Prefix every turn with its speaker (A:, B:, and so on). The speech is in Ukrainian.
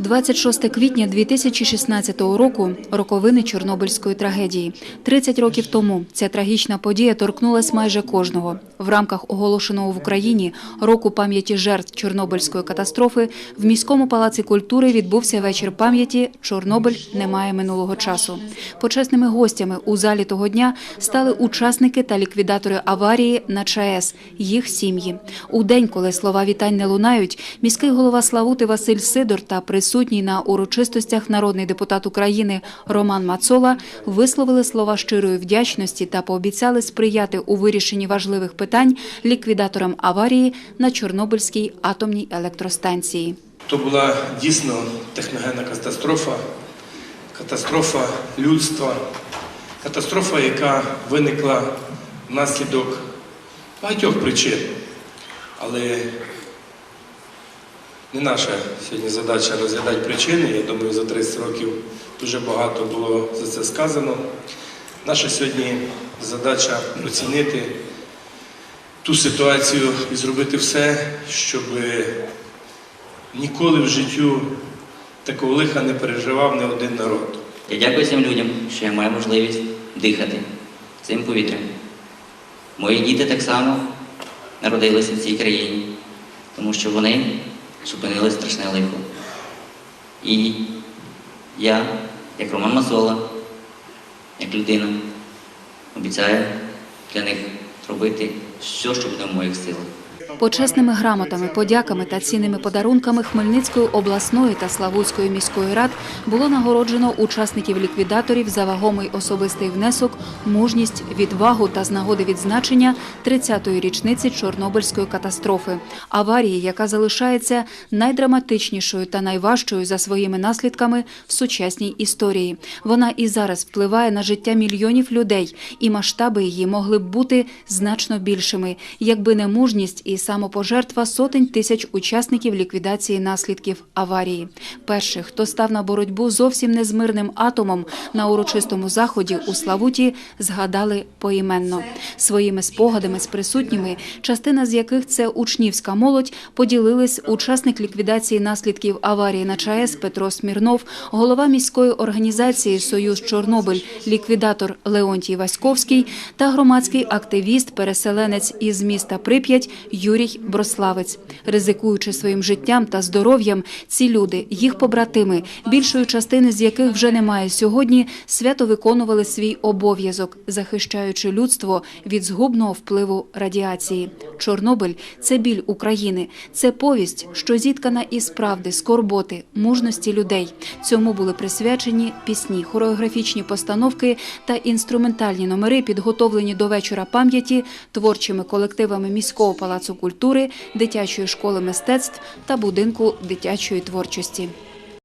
A: 26 квітня 2016 року – роковини Чорнобильської трагедії. 30 років тому ця трагічна подія торкнулась майже кожного. В рамках оголошеного в Україні року пам'яті жертв Чорнобильської катастрофи в міському палаці культури відбувся вечір пам'яті «Чорнобиль немає минулого часу». Почесними гостями у залі того дня стали учасники та ліквідатори аварії на ЧАЕС, їх сім'ї. У день, коли слова вітань не лунають, міський голова Славути Василь Сидор та присутній на урочистостях народний депутат України Роман Мацола висловили слова щирої вдячності та пообіцяли сприяти у вирішенні важливих питань ліквідаторам аварії на Чорнобильській атомній електростанції.
B: То була дійсно техногенна катастрофа, катастрофа людства, катастрофа, яка виникла внаслідок багатьох причин. Але не наша сьогодні задача розглядати причини. Я думаю, за 30 років дуже багато було за це сказано. Наша сьогодні задача оцінити ту ситуацію і зробити все, щоб ніколи в життю такого лиха не переживав не один народ.
C: Я дякую цим людям, що я маю можливість дихати цим повітрям. Мої діти так само народилися в цій країні, тому що вони зупинили страшне лихо. І я, як Роман Масола, як людина, обіцяю для них зробити все, що буде в моїх силах.
A: Почесними грамотами, подяками та цінними подарунками Хмельницької обласної та Славутської міської рад було нагороджено учасників ліквідаторів за вагомий особистий внесок, мужність, відвагу та з нагоди відзначення 30-ї річниці Чорнобильської катастрофи, аварії, яка залишається найдраматичнішою та найважчою за своїми наслідками в сучасній історії. Вона і зараз впливає на життя мільйонів людей, і масштаби її могли б бути значно більшими, якби не мужність і самопожертва сотень тисяч учасників ліквідації наслідків аварії. Перших, хто став на боротьбу зовсім не з мирним атомом на урочистому заході у Славуті, згадали поіменно своїми спогадами з присутніми, частина з яких це учнівська молодь, поділились учасник ліквідації наслідків аварії на ЧАЕС Петро Смірнов, голова міської організації Союз Чорнобиль, ліквідатор Леонтій Васьковський та громадський активіст, переселенець із міста Прип'ять Юрій Брославець. Ризикуючи своїм життям та здоров'ям, ці люди, їх побратими, більшої частини з яких вже немає сьогодні, свято виконували свій обов'язок, захищаючи людство від згубного впливу радіації. Чорнобиль це біль України, це повість, що зіткана із правди, скорботи, мужності людей. Цьому були присвячені пісні, хореографічні постановки та інструментальні номери, підготовлені до вечора пам'яті творчими колективами міського палацу культури, дитячої школи мистецтв та будинку дитячої творчості.